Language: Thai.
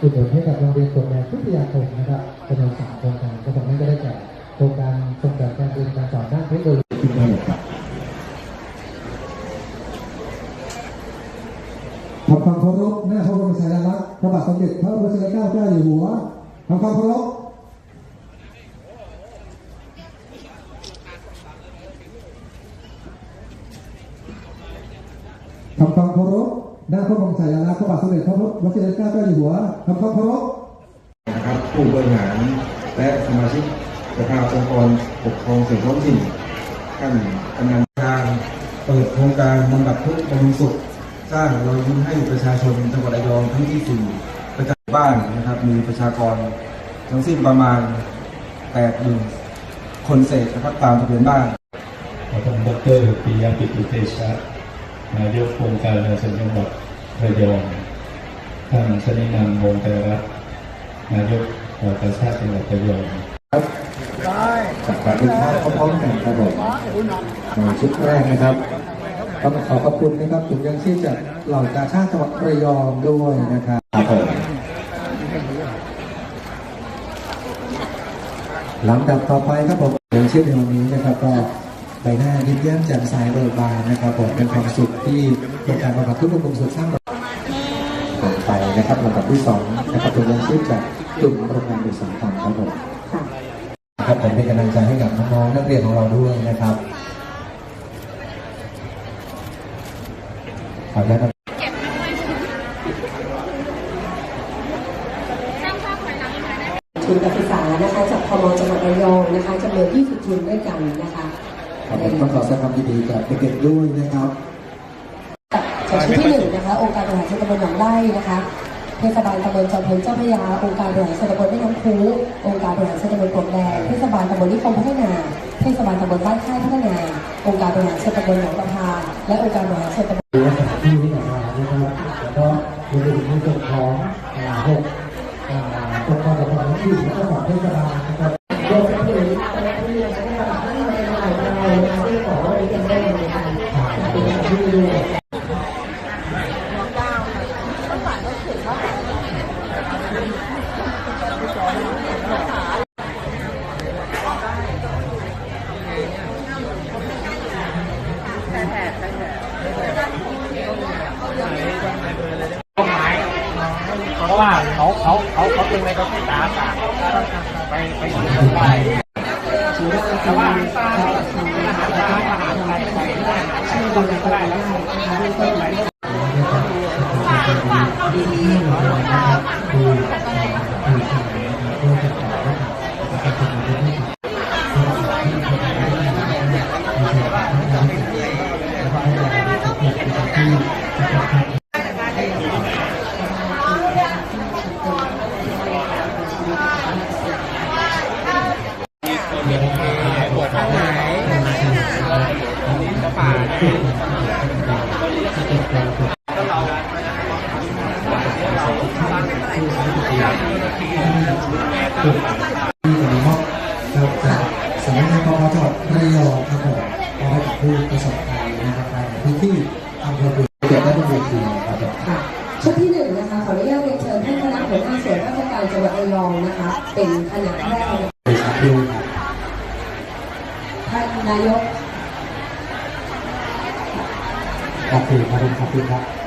อุดหนุนให้กับโรงเรียนตัวแทนวิทยาคมนะครับจำนวนสามโครงการก็ทำให้ก็ได้แก่โครงการส่งเสริมการเรียนการสอนด้านเทคโนโลยีขึ้นได้ครับทำความเคารพหน้าพระบรมฉายาลักษณ์พระบาทสมเด็จพระบรมชนกล้าเจ้าอยู่หัวทำความเคารพทำความเคารพ หน้าพระบรมฉายาลักษณ์พระบาทสมเด็จพระบรมชนเกล้าเจ้าอยู่หัวทำความเคารพนะครับผู้บริหารและสมาชิกสภาองค์กรปกครองส่วนท้องถิ่นท่านกำนันการเปิดโครงการบำบัดทุกข์บำรุงสุขสร้างรอยยิ้มให้ประชาชนจังหวัดระยองทั้งที่สี่ประจำบ้านนะครับมีประชากรทั้งสิ้นประมาณ8หมื่นคนเศษนะครับตามทะเบียนบ้านท่านดรปิยปิตุเตชะ นายกองค์การเกษตรจังหวัดระยองท่านชนินันวงศ์ไตรรัตนายกเหตุชาติจังหวัดระยองจากการดูภาพพร้อมๆกันครับผมในชุดแรกนะครับต้องขอขอบคุณนะครับถุงยังชีพจากเหล่ากาชาติจังหวัดระยองด้วยนะครับครับผมลำดับต่อไปครับผมยังชีพในวันนี้นะครับก็ ใบหน้ายิ้มแย้มแจ่มใสเบิกบานนะครับผมเป็นความสุขที่เป็นการบำบัดทุกข์บำรุงสุขสร้างต่อไปนะครับลำดับที่สองนะครับถุงยังชีพจากกลุ่มโรงงานอุตสาหกรรมครับผมครับผมเป็นกำลังใจให้กับน้องๆนักเรียนของเราด้วยนะครับขออนุญาตครับทุนการศึกษานะคะจากพมจังหวัดระยองนะคะจำนวน20ทุนด้วยกันนะคะ ครับผมต้องขอแสดงความยินดีกับเด็กๆด้วยนะครับจากชุดที่หนึ่งนะคะ องค์การบริหารส่วนตำบลหนองไร่นะคะเทศบาลตำบลจอมพลเจ้าพระยาองค์การบริหารส่วนตำบลแม่น้ำคูองค์การบริหารส่วนตำบลปลวกแดงเทศบาลตำบลนิคมพัฒนาเทศบาลตำบลบ้านค่ายพัฒนา องค์การบริหารส่วนตำบลหนองประพาและองค์การบริหารส่วนตำบล ดูสถานที่ที่ออกมานะครับแล้วก็รวมไปถึงในส่วนของอ่าหกอ่าองค์กรปกครองท้องถิ่นและก็ของเทศบาลนะครับ รวมไปถึงคณะผู้เรียนและคณะผู้เรียนในหลายรายนะคะที่ขอว่าเป็นแรกในการเป็นที่ดู เพราะว่าเขา เขาเขาเขาเป็นในกระแสตาอากาศไปไปถึงไปแต่ว่าตาตาอาหารอะไรไปได้ชื่อดูก็ได้แล้วต้นไหนที่จะมี มอบเราจากสำนักงานปปจังหวัดระยองครับผมมอบกับผู้ประสบภัยนะครับในพื้นที่อำเภอเมือเกิดได้บนเวทีครับผมค่ะชุดที่หนึ่งนะคะขออนุญาตเรียนเชิญท่านคณะหัวหน้าส่วนราชการจังหวัดระยองนะคะ เป็นคณะแรกนะคะบริษัทด้วยครับท่านนายก ขอบคุณครับผมขอบคุณครับ